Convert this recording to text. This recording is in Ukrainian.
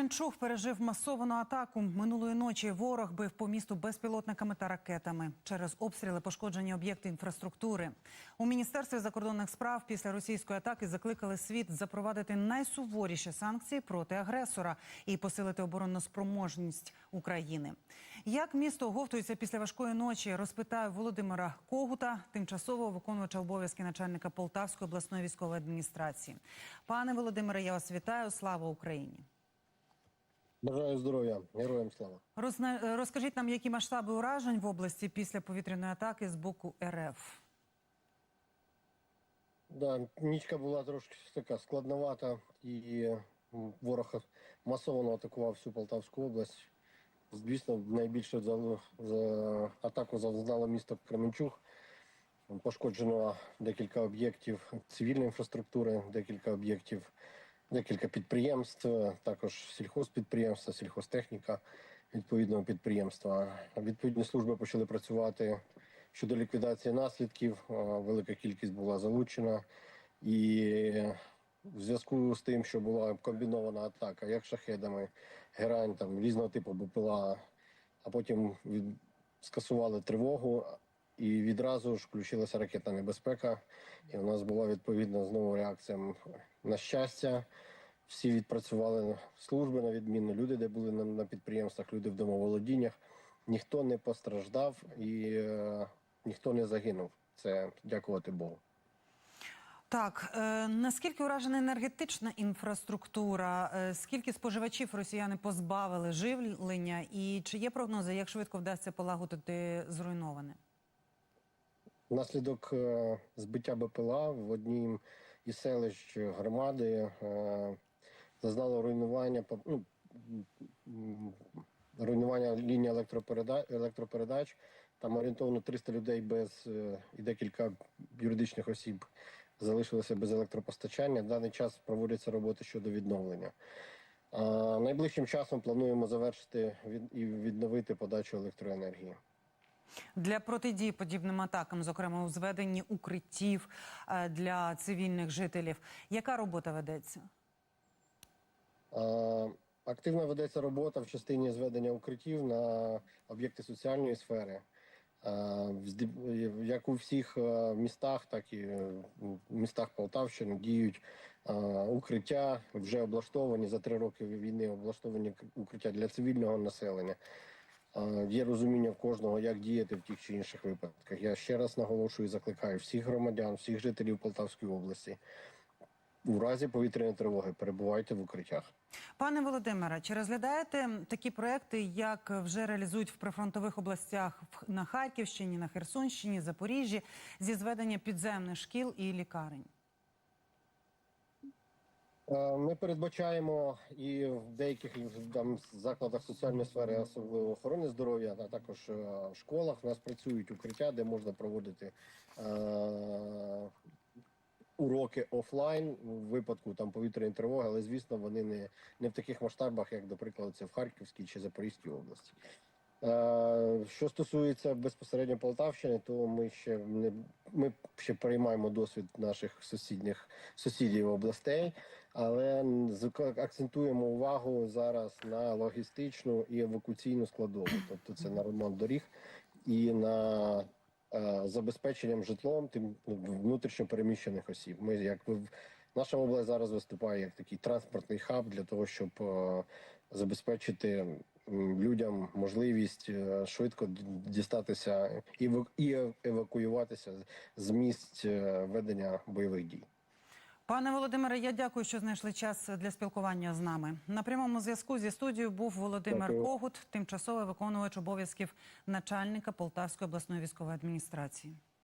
Кременчуг пережив масовану атаку. Минулої ночі ворог бив по місту безпілотниками та ракетами. Через обстріли пошкоджені об'єкти інфраструктури. У міністерстві закордонних справ після російської атаки закликали світ запровадити найсуворіші санкції проти агресора і посилити оборонну спроможність України. Як місто оговтується після важкої ночі, розпитаю Володимира Когута, тимчасового виконувача обов'язки начальника Полтавської обласної військової адміністрації. Пане Володимире, я вас вітаю. Слава Україні! Бажаю здоров'я, героям слава. Розна... Розкажіть нам, які масштаби уражень в області після повітряної атаки з боку РФ. Да, нічка була трошки така складновата, і ворог масово атакував всю Полтавську область. Звісно, найбільше за, за атаку зазнало місто Кременчуг. Пошкоджено декілька об'єктів цивільної інфраструктури, декілька об'єктів, декілька підприємств, також сільхозпідприємства, сільхозтехніка відповідного підприємства. Відповідні служби почали працювати щодо ліквідації наслідків. Велика кількість була залучена. І в зв'язку з тим, що була комбінована атака, як шахедами, герань, там різного типу БПЛА, а потім від... скасували тривогу. І відразу ж включилася ракетна небезпека, і у нас була відповідна знову реакція. На щастя, всі відпрацювали служби на відмінно. Люди, де були на, на підприємствах, люди в домоволодіннях. Ніхто не постраждав і е, ніхто не загинув. Це дякувати Богу. Так, е, наскільки уражена енергетична інфраструктура? Е, скільки споживачів росіяни позбавили живлення? І чи є прогнози, як швидко вдасться полагодити зруйноване? Внаслідок е, збиття БПЛА в одній із селищ громади е, зазнало руйнування ну, руйнування лінії електропередач, електропередач. Там орієнтовно 300 людей без е, і декілька юридичних осіб залишилися без електропостачання. В даний час проводяться роботи щодо відновлення. Найближчим часом плануємо завершити і відновити подачу електроенергії. Для протидії подібним атакам, зокрема у зведенні укриттів е, для цивільних жителів, яка робота ведеться? Е, Активно ведеться робота в частині зведення укриттів на об'єкти соціальної сфери. Е, Як у всіх містах, так і в містах Полтавщини діють укриття, вже облаштовані за три роки війни, облаштовані укриття для цивільного населення. Є розуміння в кожного, як діяти в тих чи інших випадках. Я ще раз наголошую, і закликаю всіх громадян, всіх жителів Полтавської області. У разі повітряної тривоги перебувайте в укриттях. Пане Володимире, чи розглядаєте такі проекти, як вже реалізують в прифронтових областях на Харківщині, на Херсонщині, Запоріжжі, зі зведення підземних шкіл і лікарень? Е, Ми передбачаємо і в деяких там закладах соціальної сфери, особливо охорони здоров'я, а також е, в школах. У нас працюють укриття, де можна проводити е, уроки офлайн у випадку там повітряної тривоги, але звісно вони не, не в таких масштабах, як, до прикладу, це в Харківській чи Запорізькій області. Е, Що стосується безпосередньо Полтавщини, то ми ще не ми ще приймаємо досвід наших сусідніх сусідів областей, але акцентуємо увагу зараз на логістичну і евакуаційну складову, тобто це на ремонт доріг і на е, забезпеченням житлом тим ну, внутрішньо переміщених осіб. Ми як ви наша область зараз виступає як такий транспортний хаб для того, щоб е, забезпечити людям можливість е, швидко дістатися і евак- евакуюватися з- місць е, ведення бойових дій. Пане Володимире, я дякую, що знайшли час для спілкування з нами. На прямому зв'язку зі студією був Володимир Дякую. Когут, тимчасовий виконувач обов'язків начальника Полтавської обласної військової адміністрації.